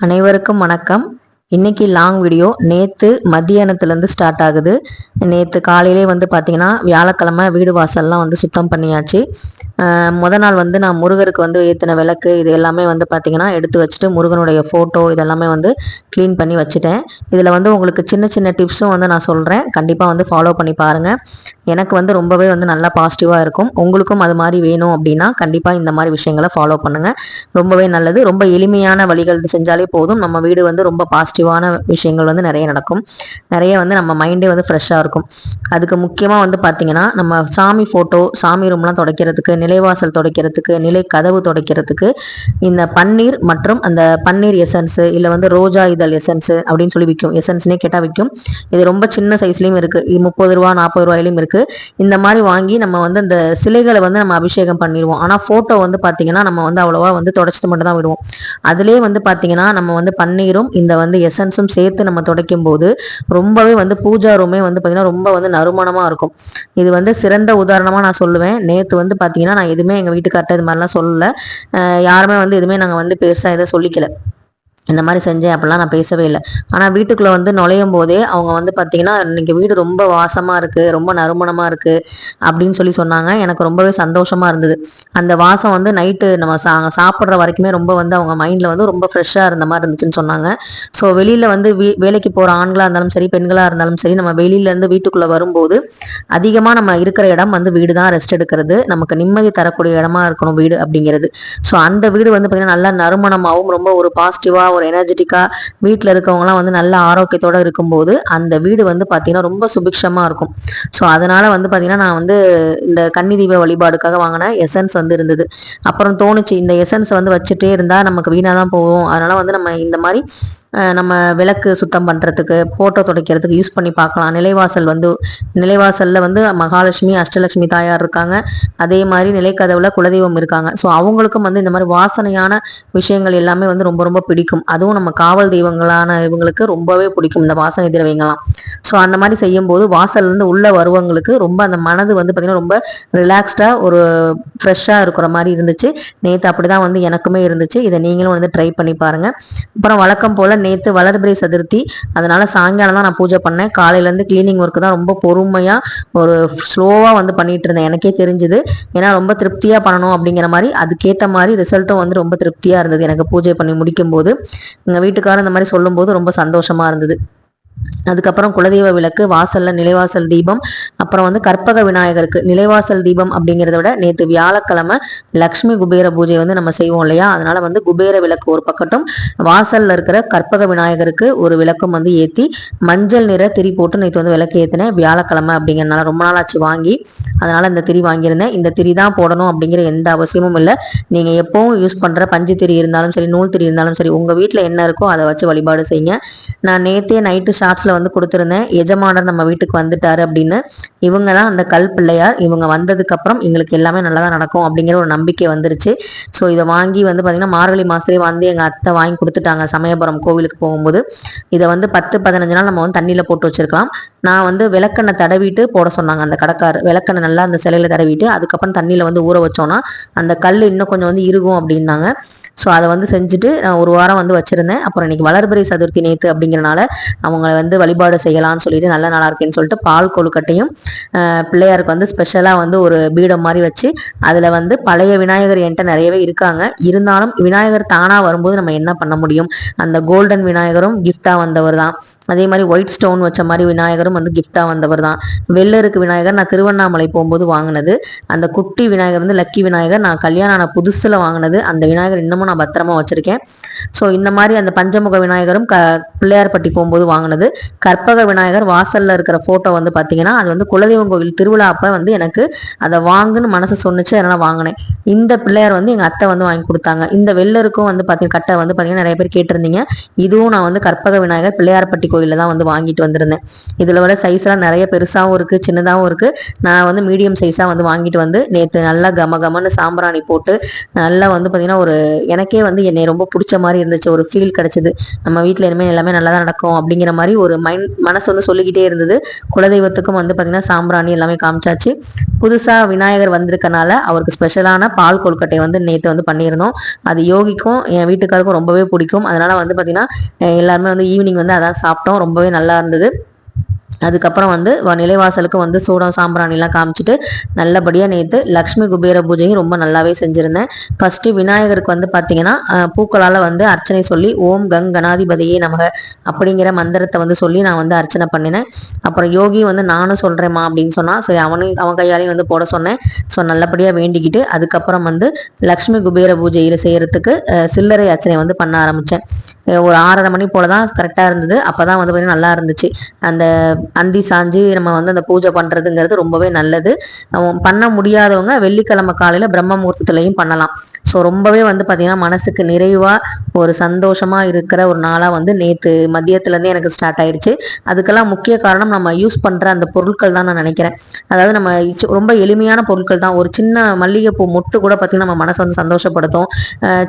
அனைவருக்கும் வணக்கம். இன்னைக்கு லாங் வீடியோ நேற்று மத்தியானத்துலேருந்து ஸ்டார்ட் ஆகுது. நேற்று காலையிலே வந்து பார்த்தீங்கன்னா வியாழக்கிழமை வீடு வாசல்லாம் வந்து சுத்தம் பண்ணியாச்சு. முத நாள் வந்து நான் முருகருக்கு வந்து ஏற்றின விளக்கு இது எல்லாமே வந்து பார்த்திங்கன்னா எடுத்து வச்சுட்டு முருகனுடைய ஃபோட்டோ இதெல்லாமே வந்து க்ளீன் பண்ணி வச்சுட்டேன். இதில் வந்து உங்களுக்கு சின்ன சின்ன டிப்ஸும் வந்து நான் சொல்கிறேன் கண்டிப்பாக வந்து ஃபாலோ பண்ணி பாருங்கள் எனக்கு வந்து ரொம்பவே வந்து நல்லா பாசிட்டிவாக இருக்கும். உங்களுக்கும் அது மாதிரி வேணும் அப்படின்னா கண்டிப்பாக இந்த மாதிரி விஷயங்களை ஃபாலோ பண்ணுங்கள் ரொம்பவே நல்லது. ரொம்ப எளிமையான வழிகள் செஞ்சாலே போதும். நம்ம வீடு வந்து ரொம்ப பாசிட்டிவான விஷயங்கள் வந்து நிறைய நடக்கும். நிறைய வந்து நம்ம மைண்டே வந்து ஃப்ரெஷ்ஷாக இருக்கும். அதுக்கு முக்கியமாக வந்து பார்த்திங்கன்னா நம்ம சாமி ஃபோட்டோ சாமி ரூம்லாம் துடைக்கிறதுக்கு நிலைவாசல் துடைக்கிறதுக்கு நிலை கதவு துடைக்கிறதுக்கு இந்த பன்னீர் மற்றும் அந்த பன்னீர் எசன்ஸு இல்லை வந்து ரோஜா இதழ் எசன்ஸு அப்படின்னு சொல்லி விற்கும் எசன்ஸ்னே கேட்டால் விற்கும் இது ரொம்ப சின்ன சைஸ்லேயும் இருக்குது முப்பது ரூபா நாற்பது ரூபாயிலையும் இருக்குது இந்த மாதிரி வாங்கி நம்ம வந்து அந்த சிலைகளை வந்து நம்ம அபிஷேகம் பண்ணிடுவோம். ஆனால் ஃபோட்டோ வந்து பார்த்தீங்கன்னா நம்ம வந்து அவ்வளோவா வந்து தொடச்சிட்டு மட்டும் தான் விடுவோம். அதிலே வந்து பார்த்தீங்கன்னா நம்ம வந்து பன்னீரும் இந்த வந்து எசன்ஸும் சேர்த்து நம்ம துடைக்கும் போது ரொம்பவே வந்து பூஜா ரூமே வந்து பார்த்தீங்கன்னா ரொம்ப வந்து நறுமணமாக இருக்கும். இது வந்து சிறந்த உதாரணமாக நான் சொல்லுவேன். நேற்று வந்து பார்த்தீங்கன்னா நான் எதுவுமே எங்கள் வீட்டுக்கார்ட்ட இது மாதிரிலாம் சொல்லலை. யாருமே வந்து எதுவுமே நாங்கள் வந்து பெருசாக எதுவும் சொல்லிக்கல. இந்த மாதிரி செஞ்சேன் அப்படிலாம் நான் பேசவே இல்லை. ஆனால் வீட்டுக்குள்ளே வந்து நுழையும் போதே அவங்க வந்து பார்த்தீங்கன்னா இன்னைக்கு வீடு ரொம்ப வாசமாக இருக்குது ரொம்ப நறுமணமாக இருக்குது அப்படின்னு சொல்லி சொன்னாங்க. எனக்கு ரொம்பவே சந்தோஷமாக இருந்தது. அந்த வாசம் வந்து நைட்டு நம்ம சா சாப்பிட்ற வரைக்குமே ரொம்ப வந்து அவங்க மைண்டில் வந்து ரொம்ப ஃப்ரெஷ்ஷாக இருந்த மாதிரி இருந்துச்சுன்னு சொன்னாங்க. ஸோ வெளியில் வந்து வீ வேலைக்கு போகிற ஆண்களாக இருந்தாலும் சரி பெண்களாக இருந்தாலும் சரி நம்ம வெளியிலேருந்து வீட்டுக்குள்ளே வரும்போது அதிகமாக நம்ம இருக்கிற இடம் வந்து வீடு தான் ரெஸ்ட் எடுக்கிறது. நமக்கு நிம்மதி தரக்கூடிய இடமா இருக்கணும் வீடு அப்படிங்கிறது. ஸோ அந்த வீடு வந்து பார்த்தீங்கன்னா நல்லா நறுமணமாகவும் ரொம்ப ஒரு பாசிட்டிவாக ஒரு எனர்ஜெட்டிக்காக வீட்டில் இருக்கவங்கலாம் வந்து நல்ல ஆரோக்கியத்தோடு இருக்கும்போது அந்த வீடு வந்து பார்த்தீங்கன்னா ரொம்ப சுபிக்ஷமாக இருக்கும். ஸோ அதனால் வந்து பார்த்தீங்கன்னா நான் வந்து இந்த கன்னி தீப வழிபாடுக்காக வாங்கின எசன்ஸ் வந்து இருந்தது. அப்புறம் தோணுச்சு இந்த எசன்ஸ் வந்து வச்சுட்டே இருந்தால் நமக்கு வீணாக தான் போகும். அதனால் வந்து நம்ம இந்த மாதிரி நம்ம விளக்கு சுத்தம் பண்ணுறதுக்கு ஃபோட்டோ துடைக்கிறதுக்கு யூஸ் பண்ணி பார்க்கலாம். நிலைவாசல் வந்து நிலைவாசலில் வந்து மகாலட்சுமி அஷ்டலட்சுமி தாயார் இருக்காங்க. அதே மாதிரி நிலைக்கதவுல குலதெய்வம் இருக்காங்க. ஸோ அவங்களுக்கும் வந்து இந்த மாதிரி வாசனையான விஷயங்கள் எல்லாமே வந்து ரொம்ப ரொம்ப பிடிக்கும். அதுவும் நம்ம காவல் தெய்வங்களான இவங்களுக்கு ரொம்பவே பிடிக்கும் இந்த வாசனை திரவியங்கள்லாம். ஸோ அந்த மாதிரி செய்யும்போது வாசல்லேருந்து உள்ளே உள்ள வருவங்களுக்கு ரொம்ப அந்த மனது வந்து பார்த்தீங்கன்னா ரொம்ப ரிலாக்ஸ்டாக ஒரு ஃப்ரெஷ்ஷாக இருக்கிற மாதிரி இருந்துச்சு. நேற்று அப்படி தான் வந்து எனக்குமே இருந்துச்சு. இதை நீங்களும் வந்து ட்ரை பண்ணி பாருங்க. அப்புறம் வழக்கம் போல் நேற்று வளர்பிறை சதுர்த்தி. அதனால் சாயங்காலம் தான் நான் பூஜை பண்ணேன். காலையிலேருந்து க்ளீனிங் ஒர்க்கு தான் ரொம்ப பொறுமையாக ஒரு ஸ்லோவாக வந்து பண்ணிட்டு இருந்தேன். எனக்கே தெரிஞ்சுது. ஏன்னா ரொம்ப திருப்தியாக பண்ணணும் அப்படிங்கிற மாதிரி அதுக்கேற்ற மாதிரி ரிசல்ட்டும் வந்து ரொம்ப திருப்தியாக இருந்தது எனக்கு பூஜை பண்ணி முடிக்கும் போது எங்கள் வீட்டுக்காரர் இந்த மாதிரி சொல்லும்போது ரொம்ப சந்தோஷமாக இருந்தது. அதுக்கப்புறம் குலதெய்வ விளக்கு வாசல்ல நிலைவாசல் தீபம் அப்புறம் வந்து கற்பக விநாயகருக்கு நிலைவாசல் தீபம் அப்படிங்கிறத விட நேற்று வியாழக்கிழமை லக்ஷ்மி குபேர பூஜை வந்து நம்ம செய்வோம் இல்லையா? அதனால வந்து குபேர விளக்கு ஒரு பக்கட்டும் வாசல்ல இருக்கிற கற்பக விநாயகருக்கு ஒரு விளக்கும் வந்து ஏற்றி மஞ்சள் நிற திரி போட்டு நேற்று வந்து விளக்கு ஏற்றினேன் வியாழக்கிழமை அப்படிங்கிறனால ரொம்ப நாள் ஆச்சு வாங்கி அதனால இந்த திரி வாங்கியிருந்தேன். இந்த திரி தான் போடணும் அப்படிங்கிற எந்த அவசியமும் இல்லை. நீங்க எப்பவும் யூஸ் பண்ற பஞ்சு திரி இருந்தாலும் சரி நூல் திரி இருந்தாலும் சரி உங்க வீட்டில் என்ன இருக்கோ அதை வச்சு வழிபாடு செய்யுங்க. நான் நேத்தே நைட்டு ஷாப் ஷார்ட்ஸில் வந்து கொடுத்துருந்தேன். எஜமானர் நம்ம வீட்டுக்கு வந்துட்டாரு அப்படின்னு. இவங்க தான் அந்த கல் பிள்ளையார். இவங்க வந்ததுக்கப்புறம் எங்களுக்கு எல்லாமே நல்லா தான் நடக்கும் அப்படிங்கிற ஒரு நம்பிக்கை வந்துருச்சு. ஸோ இதை வாங்கி வந்து பார்த்திங்கன்னா மார்கழி மாதத்துலேயே வந்து எங்கள் அத்தை வாங்கி கொடுத்துட்டாங்க சமயபுரம் கோவிலுக்கு போகும்போது. இதை வந்து பத்து பதினஞ்சு நாள் நம்ம வந்து தண்ணியில் போட்டு வச்சிருக்கலாம். நான் வந்து விளக்கெண்ணெய் தடவிட்டு போட சொன்னாங்க அந்த கடைக்கார் விளக்கெண்ணெய் நல்லா அந்த சிலையில தடவிட்டு அதுக்கப்புறம் தண்ணியில் வந்து ஊற வச்சோன்னா அந்த கல் இன்னும் கொஞ்சம் வந்து இருக்கும் அப்படின்னாங்க. ஸோ அதை வந்து செஞ்சுட்டு நான் ஒரு வாரம் வந்து வச்சுருந்தேன். அப்புறம் இன்னைக்கு வளர்பிறை சதுர்த்தி நேற்று அப்படிங்கிறனால அவங்கள வந்து வந்து வழிபாடு செய்யலாம்னு சொல்லிட்டு நல்ல நாளாக இருக்கேன்னு சொல்லிட்டு பால் கொழுக்கட்டையும் பிள்ளையாருக்கு வந்து ஸ்பெஷலாக வந்து ஒரு பீடம் மாதிரி வச்சு அதில் வந்து பழைய விநாயகர் என்கிட்ட நிறையவே இருக்காங்க. இருந்தாலும் விநாயகர் தானாக வரும்போது நம்ம என்ன பண்ண முடியும்? அந்த கோல்டன் விநாயகரும் கிஃப்டாக வந்தவர் தான். அதே மாதிரி ஒயிட் ஸ்டோன் வச்ச மாதிரி விநாயகரும் வந்து கிஃப்டாக வந்தவர் தான். வெள்ளருக்கு விநாயகர் நான் திருவண்ணாமலை போகும்போது வாங்கினது. அந்த குட்டி விநாயகர் வந்து லக்கி விநாயகர். நான் கல்யாணம் ஆன புதுசில் வாங்கினது. அந்த விநாயகர் இன்னமும் நான் பத்திரமா வச்சிருக்கேன். ஸோ இந்த மாதிரி அந்த பஞ்சமுக விநாயகரும் க பிள்ளையார்பட்டி போகும்போது வாங்கினது. கற்பக விநாயகர் வாசலில் இருக்கிற ஃபோட்டோ வந்து பார்த்தீங்கன்னா அது வந்து குலதெய்வம் கோவில் திருவிழா அப்போ வந்து எனக்கு அதை வாங்குன்னு மனசு சொன்னுச்சு அதனால் வாங்கினேன். இந்த பிள்ளையார் வந்து எங்கள் அத்தை வந்து வாங்கி கொடுத்தாங்க. இந்த வெள்ளருக்கும் வந்து பார்த்தீங்கன்னா கட்டை வந்து பார்த்தீங்கன்னா நிறைய பேர் கேட்டிருந்தீங்க. இதுவும் நான் வந்து கற்பக விநாயகர் பிள்ளையார்பட்டி கோயிலில் தான் வந்து வாங்கிட்டு வந்திருந்தேன். இதில் விட சைஸ்லாம் நிறைய பெருசாகவும் இருக்குது சின்னதாகவும் இருக்குது நான் வந்து மீடியம் சைஸாக வந்து வாங்கிட்டு வந்து நேற்று நல்லா கம கமன்னு சாம்பிராணி போட்டு நல்லா வந்து பார்த்தீங்கன்னா ஒரு எனக்கே வந்து என்னை ரொம்ப பிடிச்ச மாதிரி இருந்துச்சு. ஒரு ஃபீல் கிடச்சிது. நம்ம வீட்டில் இனிமேல் எல்லாமே நல்லா தான் நடக்கும் அப்படிங்கிற மாதிரி ஒரு மைண்ட் மனசு வந்து சொல்லிக்கிட்டே இருந்தது. குலதெய்வத்துக்கும் வந்து பார்த்தீங்கன்னா சாம்பிராணி எல்லாமே காமிச்சாச்சு. புதுசாக விநாயகர் வந்திருக்கனால அவருக்கு ஸ்பெஷலான பால் கொழுக்கட்டை வந்து நேற்று வந்து பண்ணியிருந்தோம். அது யோகிக்கும் என் வீட்டுக்காருக்கும் ரொம்பவே பிடிக்கும். அதனால் வந்து பார்த்திங்கன்னா எல்லாருமே வந்து ஈவினிங் வந்து அதான் சாப்பிட்டோம். ரொம்பவே நல்லா இருந்தது. அதுக்கப்புறம் வந்து நிலைவாசலுக்கு வந்து சூடம் சாம்பிராணிலாம் காமிச்சிட்டு நல்லபடியாக நேற்று லக்ஷ்மி குபேர பூஜையும் ரொம்ப நல்லாவே செஞ்சுருந்தேன். ஃபஸ்ட்டு விநாயகருக்கு வந்து பார்த்தீங்கன்னா பூக்களால் வந்து அர்ச்சனை சொல்லி ஓம் கங் கணாதிபதியே நமக அப்படிங்கிற மந்திரத்தை வந்து சொல்லி நான் வந்து அர்ச்சனை பண்ணினேன். அப்புறம் யோகி வந்து நானும் சொல்கிறேம்மா அப்படின்னு சொன்னால் சரி அவனையும் அவன் கையாலையும் வந்து போட சொன்னேன். ஸோ நல்லபடியாக வேண்டிக்கிட்டு அதுக்கப்புறம் வந்து லக்ஷ்மி குபேர பூஜையில் செய்கிறதுக்கு சில்லறை அர்ச்சனை வந்து பண்ண ஆரம்பித்தேன் ஒரு ஆறரை மணி போல தான் கரெக்டாக இருந்தது. அப்போ தான் வந்து பார்த்தீங்கன்னா நல்லா இருந்துச்சு. அந்த அந்தி சாஞ்சு நம்ம வந்து அந்த பூஜை பண்ணுறதுங்கிறது ரொம்பவே நல்லது. பண்ண முடியாதவங்க வெள்ளிக்கிழமை காலையில் பிரம்ம முகூர்த்தத்துலையும் பண்ணலாம். ஸோ ரொம்பவே வந்து பார்த்திங்கன்னா மனசுக்கு நிறைவாக ஒரு சந்தோஷமாக இருக்கிற ஒரு நாளாக வந்து நேற்று மதியத்துலேருந்தே எனக்கு ஸ்டார்ட் ஆயிடுச்சு அதுக்கெல்லாம் முக்கிய காரணம் நம்ம யூஸ் பண்ணுற அந்த பொருட்கள் தான் நான் நினைக்கிறேன். அதாவது நம்ம ரொம்ப எளிமையான பொருட்கள் தான். ஒரு சின்ன மல்லிகைப்பூ மொட்டு கூட பார்த்திங்கன்னா நம்ம மனசை வந்து சந்தோஷப்படுத்தும்.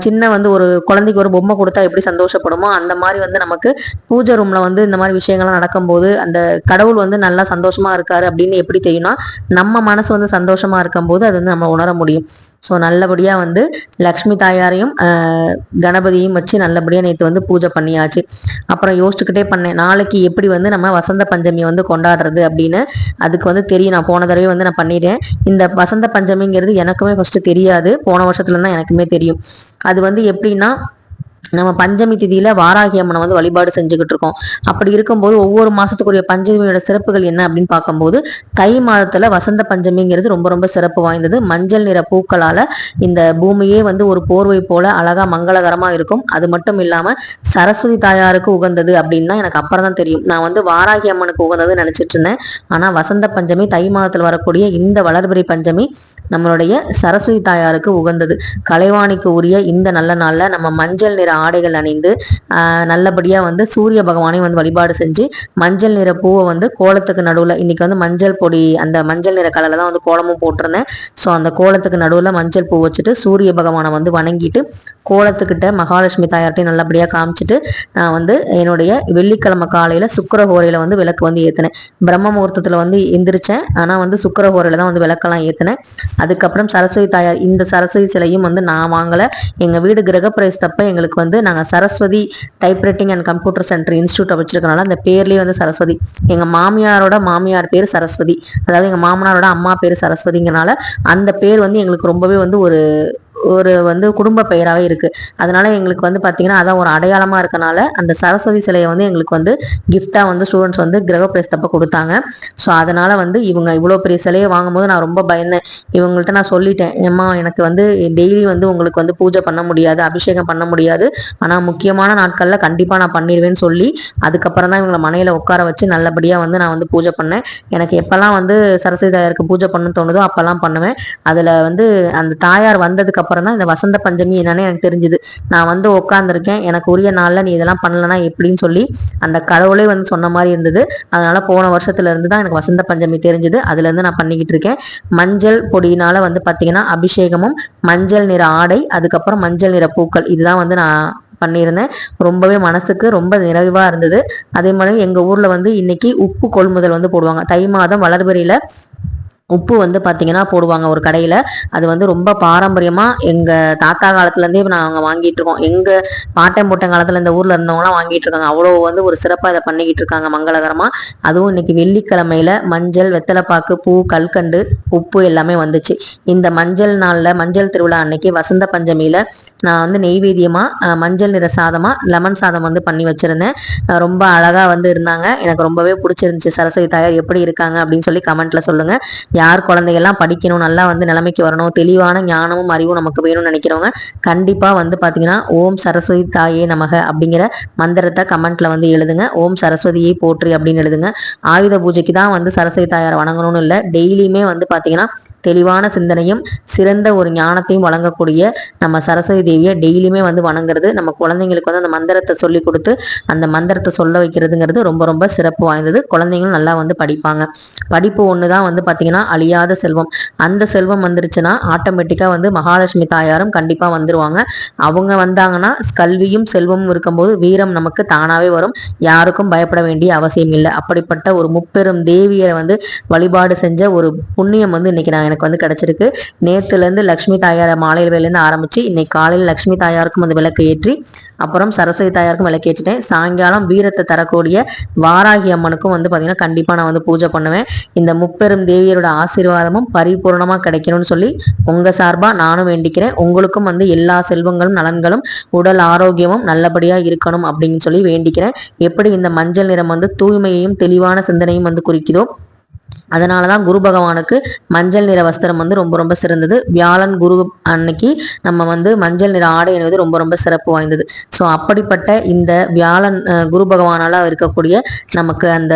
சின்ன வந்து ஒரு குழந்தைக்கு ஒரு பொம்மை கொடுத்தா எப்படி சந்தோஷப்படும் அந்த மாதிரி வந்து நமக்கு பூஜை ரூமில் வந்து இந்த மாதிரி விஷயங்கள்லாம் நடக்கும்போது அந்த கடவுள் வந்து நல்லா சந்தோஷமாக இருக்காரு அப்படின்னு எப்படி தெரியும்னா நம்ம மனசு வந்து சந்தோஷமாக இருக்கும்போது அது வந்து நம்ம உணர முடியும். ஸோ நல்லபடியாக வந்து லக்ஷ்மி தாயாரையும் கணபதியும் வச்சு நல்லபடியாக நேற்று வந்து பூஜை பண்ணியாச்சு. அப்புறம் யோசிச்சுக்கிட்டே பண்ணேன் நாளைக்கு எப்படி வந்து நம்ம வசந்த பஞ்சமியை வந்து கொண்டாடுறது அப்படின்னு அதுக்கு வந்து தெரியும். நான் போன தடவை வந்து நான் பண்ணிட்டேன். இந்த வசந்த பஞ்சமிங்கிறது எனக்குமே ஃபஸ்ட்டு தெரியாது. போன வருஷத்துல தான் எனக்குமே தெரியும். அது வந்து எப்படின்னா நம்ம பஞ்சமி திதியில வாராகி அம்மனை வந்து வழிபாடு செஞ்சுக்கிட்டு இருக்கோம். அப்படி இருக்கும்போது ஒவ்வொரு மாசத்துக்குரிய பஞ்சமியோட சிறப்புகள் என்ன அப்படின்னு பார்க்கும்போது தை மாதத்துல வசந்த பஞ்சமிங்கிறது ரொம்ப ரொம்ப சிறப்பு வாய்ந்தது. மஞ்சள் நிற பூக்களால இந்த பூமியே வந்து ஒரு போர்வை போல அழகா மங்களகரமா இருக்கும். அது மட்டும் இல்லாம சரஸ்வதி தாயாருக்கு உகந்தது அப்படின்னா எனக்கு அப்புறம் தான் தெரியும். நான் வந்து வாராகி அம்மனுக்கு உகந்தது நினைச்சிட்டு இருந்தேன். ஆனா வசந்த பஞ்சமி தை மாதத்தில் வரக்கூடிய இந்த வளர்பிறை பஞ்சமி நம்மளுடைய சரஸ்வதி தாயாருக்கு உகந்தது. கலைவாணிக்கு உரிய இந்த நல்ல நாள்ல நம்ம மஞ்சள் நிற ஆடைகள் அணிந்து நல்லபடியாக வந்து சூரிய பகவானையும் வந்து வழிபாடு செஞ்சு மஞ்சள் நிற பூவை வந்து கோலத்துக்கு நடுவில் இன்றைக்கி வந்து மஞ்சள் பொடி அந்த மஞ்சள் நிற கலரில் தான் வந்து கோலமும் போட்டிருந்தேன். ஸோ அந்த கோலத்துக்கு நடுவில் மஞ்சள் பூ வச்சுட்டு சூரிய பகவானை வந்து வணங்கிட்டு கோலத்துக்கிட்ட மகாலட்சுமி தாயார்ட்டையும் நல்லபடியாக காமிச்சிட்டு நான் வந்து என்னுடைய வெள்ளிக்கிழமை காலையில் சுக்கரஹோரையில் வந்து விளக்கு வந்து ஏற்றினேன் பிரம்ம முகூர்த்தத்தில் வந்து எந்திரிச்சேன். ஆனால் வந்து சுக்கரஹோரையில் தான் வந்து விளக்கெல்லாம் ஏற்றினேன் அதுக்கப்புறம் சரஸ்வதி தாயார் இந்த சரஸ்வதி சிலையும் வந்து நான் வாங்கலை. எங்கள் வீடு கிரகப்பிரவேசத்தப்ப எங்களுக்கு வந்து வந்து நாங்கள் Saraswati typewriting and computer centre இன்ஸ்டியூட்டை வச்சிருக்கனால அந்த பேர்லேயே வந்து சரஸ்வதி. எங்கள் மாமியாரோட மாமியார் பேர் சரஸ்வதி. அதாவது எங்கள் மாமனாரோட அம்மா பேர் சரஸ்வதிங்கனால அந்த பேர் வந்து எங்களுக்கு ரொம்பவே வந்து ஒரு ஒரு வந்து குடும்ப பெயராகவே இருக்கு. அதனால எங்களுக்கு வந்து பார்த்தீங்கன்னா அதான் ஒரு அடையாளமாக இருக்கனால அந்த சரஸ்வதி சிலையை வந்து எங்களுக்கு வந்து கிஃப்டாக வந்து ஸ்டூடெண்ட்ஸ் வந்து கிரகப்பிரஸ்தப்ப கொடுத்தாங்க. ஸோ அதனால வந்து இவங்க இவ்வளோ பெரிய சிலையை வாங்கும்போது நான் ரொம்ப பயந்தேன். இவங்கள்ட்ட நான் சொல்லிட்டேன் ஏம்மா எனக்கு வந்து டெய்லி வந்து உங்களுக்கு வந்து பூஜை பண்ண முடியாது அபிஷேகம் பண்ண முடியாது. ஆனால் முக்கியமான நாட்களில் கண்டிப்பாக நான் பண்ணிடுவேன்னு சொல்லி அதுக்கப்புறம் தான் இவங்களை மனையில் உட்கார வச்சு நல்லபடியாக வந்து நான் வந்து பூஜை பண்ணேன். எனக்கு எப்போல்லாம் வந்து சரஸ்வதி தாயாருக்கு பூஜை பண்ண தோணுதோ அப்போல்லாம் பண்ணுவேன். அதில் வந்து அந்த தாயார் வந்ததுக்கு அப்புறம் தான் இந்த வசந்த பஞ்சமி என்னன்னு எனக்கு தெரிஞ்சுது. நான் வந்து உட்காந்துருக்கேன் எனக்கு உரிய நாளில் நீ இதெல்லாம் பண்ணலன்னா எப்படின்னு சொல்லி அந்த கடவுளே வந்து சொன்ன மாதிரி இருந்தது. அதனால போன வருஷத்துல இருந்து தான் எனக்கு வசந்த பஞ்சமி தெரிஞ்சுது. அதுல இருந்து நான் பண்ணிக்கிட்டு இருக்கேன். மஞ்சள் பொடியினால வந்து பாத்தீங்கன்னா அபிஷேகமும் மஞ்சள் நிற ஆடை அதுக்கப்புறம் மஞ்சள் நிற பூக்கள். இதுதான் வந்து நான் பண்ணியிருந்தேன். ரொம்பவே மனசுக்கு ரொம்ப நிறைவாக இருந்தது. அதே மாதிரி எங்கள் ஊரில் வந்து இன்னைக்கு உப்பு கொள்முதல் வந்து போடுவாங்க. தை மாதம் வளர்பிறையில் உப்பு வந்து பார்த்தீங்கன்னா போடுவாங்க ஒரு கடையில். அது வந்து ரொம்ப பாரம்பரியமாக எங்கள் தாத்தா காலத்துலேருந்தே நாங்கள் வாங்கிட்டு இருக்கோம். எங்கள் பாட்டம் போட்ட காலத்தில் இந்த ஊரில் இருந்தவங்களாம் வாங்கிட்டு இருக்காங்க. அவ்வளோ வந்து ஒரு சிறப்பாக இதை பண்ணிக்கிட்டு இருக்காங்க மங்களகரமாக அதுவும் இன்னைக்கு வெள்ளிக்கிழமையில மஞ்சள் வெத்தலைப்பாக்கு பூ கல்கண்டு உப்பு எல்லாமே வந்துச்சு. இந்த மஞ்சள் நாளில் மஞ்சள் திருவிழா அன்னைக்கு வசந்த பஞ்சமியில் நான் வந்து நெய்வேதியமாக மஞ்சள் நிற சாதமாக லெமன் சாதம் வந்து பண்ணி வச்சுருந்தேன். ரொம்ப அழகாக வந்து இருந்தாங்க. எனக்கு ரொம்பவே பிடிச்சிருந்துச்சு. சரஸ்வதி தாயார் எப்படி இருக்காங்க அப்படின்னு சொல்லி கமெண்ட்டில் சொல்லுங்கள் யார் குழந்தைகள்லாம் படிக்கணும் நல்லா வந்து நிலைமைக்கு வரணும் தெளிவான ஞானமும் அறிவும் நமக்கு வேணும்னு நினைக்கிறவங்க கண்டிப்பாக வந்து பார்த்தீங்கன்னா ஓம் சரஸ்வதி தாயே நமக அப்படிங்கிற மந்திரத்தை கமெண்ட்ல வந்து எழுதுங்க. ஓம் சரஸ்வதியை போற்றி அப்படின்னு எழுதுங்க. ஆயுத பூஜைக்கு தான் வந்து சரஸ்வதி தாயார் வணங்கணும்னு இல்லை டெய்லியுமே வந்து பார்த்தீங்கன்னா தெளிவான சிந்தனையும் சிறந்த ஒரு ஞானத்தையும் வழங்கக்கூடிய நம்ம சரஸ்வதி தேவியை டெய்லியுமே வந்து வணங்குறது நம்ம குழந்தைங்களுக்கு வந்து அந்த மந்திரத்தை சொல்லி கொடுத்து அந்த மந்திரத்தை சொல்ல வைக்கிறதுங்கிறது ரொம்ப ரொம்ப சிறப்பு வாய்ந்தது. குழந்தைங்களும் நல்லா வந்து படிப்பாங்க. படிப்பு ஒன்று தான் வந்து பார்த்திங்கன்னா அழியாத செல்வம். அந்த செல்வம் வந்துருச்சுன்னா ஆட்டோமேட்டிக்காக வந்து மகாலட்சுமி தாயாரும் கண்டிப்பாக வந்துருவாங்க. அவங்க வந்தாங்கன்னா கல்வியும் செல்வமும் இருக்கும்போது வீரம் நமக்கு தானாகவே வரும். யாருக்கும் பயப்பட வேண்டிய அவசியம் இல்லை. அப்படிப்பட்ட ஒரு முப்பெரும் தேவியரை வந்து வழிபாடு செஞ்ச ஒரு புண்ணியம் வந்து இன்னைக்கு நான் எனக்கு வந்து கிடைச்சிருக்கு. நேற்றுலேருந்து லக்ஷ்மி தாயார் மாலையில் வேலேருந்து ஆரம்பிச்சு இன்னைக்கு காலையில் லக்ஷ்மி தாயாருக்கும் அந்த விளக்கு ஏற்றி அப்புறம் சரஸ்வதி தாயாருக்கும் விளக்கு ஏற்றிட்டேன். சாயங்காலம் வீரத்தை தரக்கூடிய வாராகி அம்மனுக்கும் வந்து பார்த்தீங்கன்னா கண்டிப்பாக நான் வந்து பூஜை பண்ணுவேன். இந்த முப்பெரும் தேவியரோட ஆசீர்வாதமும் பரிபூர்ணமாக கிடைக்கணும்னு சொல்லி உங்கள் சார்பாக நானும் வேண்டிக்கிறேன். உங்களுக்கும் வந்து எல்லா செல்வங்களும் நலன்களும் உடல் ஆரோக்கியமும் நல்லபடியாக இருக்கணும் அப்படின்னு சொல்லி வேண்டிக்கிறேன். எப்படி இந்த மஞ்சள் நிறம் வந்து தூய்மையையும் தெளிவான சிந்தனையும் வந்து குறிக்குதோ அதனால தான் குரு பகவானுக்கு மஞ்சள் நிற வஸ்திரம் வந்து ரொம்ப ரொம்ப சிறந்தது. வியாழன் குரு அன்னைக்கு நம்ம வந்து மஞ்சள் நிற ஆடை என்பது ரொம்ப ரொம்ப சிறப்பு வாய்ந்தது. ஸோ அப்படிப்பட்ட இந்த வியாழன் குரு பகவானால இருக்கக்கூடிய நமக்கு அந்த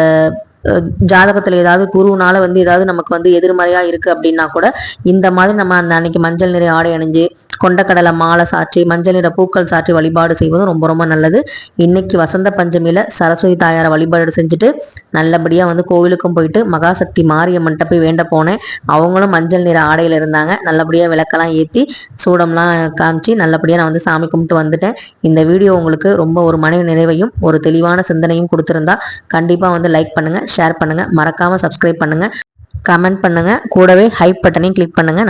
ஜாதகத்தில் ஏதாவது குருனால வந்து ஏதாவது நமக்கு வந்து எதிர்மறையாக இருக்குது அப்படின்னா கூட இந்த மாதிரி நம்ம அந்த அன்னைக்கு மஞ்சள் நிறை ஆடை அணிஞ்சு கொண்டக்கடலை மாலை சாற்றி மஞ்சள் நிற பூக்கள் சாற்றி வழிபாடு செய்வது ரொம்ப ரொம்ப நல்லது. இன்னைக்கு வசந்த பஞ்சமியில் சரஸ்வதி தாயாரை வழிபாடு செஞ்சுட்டு நல்லபடியாக வந்து கோவிலுக்கும் போயிட்டு மகாசக்தி மாரியம்மன்ட்ட போய் வேண்ட போனேன். அவங்களும் மஞ்சள் நிற ஆடையில் இருந்தாங்க. நல்லபடியாக விளக்கெல்லாம் ஏற்றி சூடம்லாம் காமிச்சு நல்லபடியாக நான் வந்து சாமி கும்பிட்டு வந்துட்டேன். இந்த வீடியோ உங்களுக்கு ரொம்ப ஒரு மனைவி நிறைவையும் ஒரு தெளிவான சிந்தனையும் கொடுத்துருந்தா கண்டிப்பாக வந்து லைக் பண்ணுங்கள் ஷேர் பண்ணுங்கள் மறக்காமல் சப்ஸ்கிரைப் பண்ணுங்கள் கமெண்ட் பண்ணுங்கள் கூடவே ஹைப் பட்டனையும் கிளிக் பண்ணுங்கள்